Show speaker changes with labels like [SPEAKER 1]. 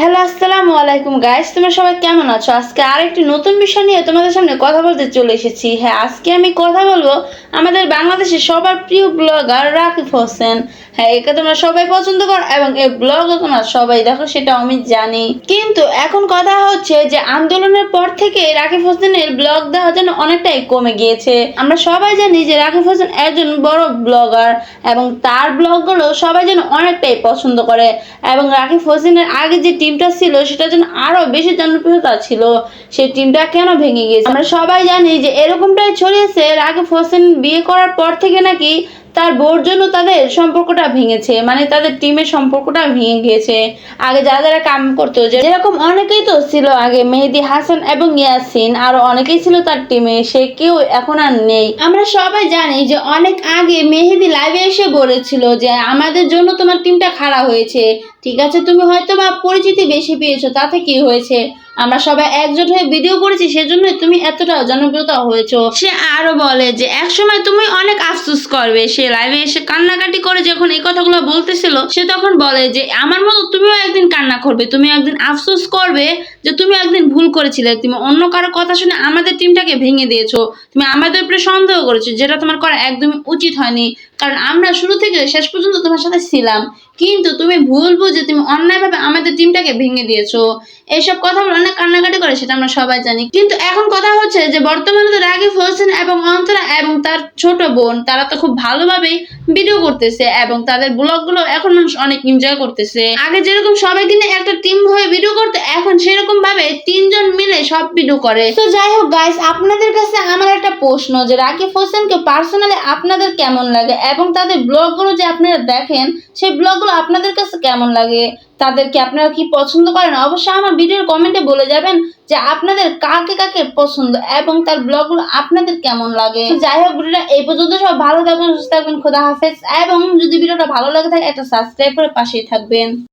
[SPEAKER 1] Hello, আসসালামু আলাইকুম guys তোমরা সবাই কেমন আছো? আজকে আরেকটি নতুন বিষয় নিয়ে তোমাদের সামনে কথা বলতে চলে এসেছি। হ্যাঁ আজকে আমি কথা বলব আমাদের বাংলাদেশের সবার প্রিয় ব্লগার রাকিব হোসেন। হ্যাঁ একে তোমরা সবাই পছন্দ করো এবং এই ব্লগও তোমরা সবাই দেখো সেটা আমি জানি। কিন্তু এখন কথা হচ্ছে যে আন্দোলনের পর থেকে রাকিব হোসেনের ব্লগ দেওয়া যেন অনেকটাই কমে গিয়েছে। আমরা সবাই জানি যে রাকিব হোসেন একজন বড় ব্লগার এবং তার ব্লগগুলো সবাই যেন অনেকটাই পছন্দ করে। এবং রাকিব হোসেনের আগে যে টিমটা ছিল সেটা যেন আরও বেশি জনপ্রিয়তা ছিল। সেই টিমটা কেন ভেঙে গিয়েছে? আমরা সবাই জানি যে এরকমটাই ছড়িয়েছে। রাকিব হোসেন বিয়ে করার পর থেকে নাকি তার বউর জন্য তাদের সম্পর্কটা ভেঙেছে মানে তাদের টিমের সম্পর্কটা ভেঙে গিয়েছে। আগে যারা যারা কাম করতো যেরকম অনেকেই তো ছিল আগে, মেহেদি হাসান এবং ইয়াসিন, আরও অনেকেই ছিল তার টিমে সে কেউ এখন আর নেই। আমরা সবাই জানি যে অনেক আগে মেহেদি লাইভে এসে বলেছিল যে, আমাদের জন্য তোমার টিমটা খারাপ হয়েছে। ঠিক আছে, তুমি হয়তো বা পরিচিতি বেশি পেয়েছ, তাতে কি হয়েছে? আমরা সবাই একজোট হয়ে ভিডিও করেছি, সেজন্যই তুমি এতটা জনপ্রিয়তা হয়েছো। সে আরও বলে যে এক সময় তুমি অনেক আফসোস করবে। সে লাইভে এসে কান্নাকাটি করে যখন এই কথাগুলো বলতেছিল, সে তখন বলে যে, আমার মতো তুমিও একদিন কান্না করবে তুমি একদিন আফসোস করবে যে তুমি একদিন ভুল করেছিলে। তুমি অন্য কারও কথা শুনে আমাদের টিমটাকে ভেঙে দিয়েছ। তুমি আমাদের উপরে সন্দেহ করেছ, যেটা তোমার করা একদমই উচিত হয়নি। কারণ আমরা শুরু থেকে শেষ পর্যন্ত তোমার সাথে ছিলাম। কিন্তু তুমি ভুল বুঝে তুমি অন্যায়ভাবে আমাদের টিমটাকে ভেঙে দিয়েছ। এইসব কথা বলে অনেক কান্নাকাটি করে, সেটা আমরা সবাই জানি। কিন্তু এখন কথা হচ্ছে যে, বর্তমানে তো রাগিব হোসেন এবং অন্তরা এবং তার ছোট বোন, তারা তো খুব ভালোভাবেই ভিডিও করতেছে এবং তাদের ব্লগগুলো এখন মানুষ অনেক এনজয় করতেছে। আগে যেরকম সবাই কিনে একটা টিম হয়ে ভিডিও করতে, এখন সেরকম ভাবে তিনজন মিলে সব ভিডিও করে। তো যাই হোক গাইস আপনাদের কাছে আমার একটা প্রশ্ন যে রাকিব হোসেনকে পার্সোনালি আপনাদের কেমন লাগে এবং তাদের ব্লগগুলো যে আপনারা দেখেন, সেই ব্লগগুলো আপনাদের কাছে কেমন লাগে? তাদেরকে আপনারা কি পছন্দ করেন? অবশ্যই আমার ভিডিওর কমেন্টে বলে যাবেন যে আপনাদের কাকে কাকে পছন্দ এবং তার ব্লগগুলো আপনাদের কেমন লাগে। যাই হোক ভিডিওটা এই পর্যন্ত। সব ভালো থাকবেন, সুস্থ থাকবেন, খোদা হাফেজ। এবং যদি ভিডিওটা ভালো লাগে থাকে, একটা সাবস্ক্রাইব করে পাশেই থাকবেন।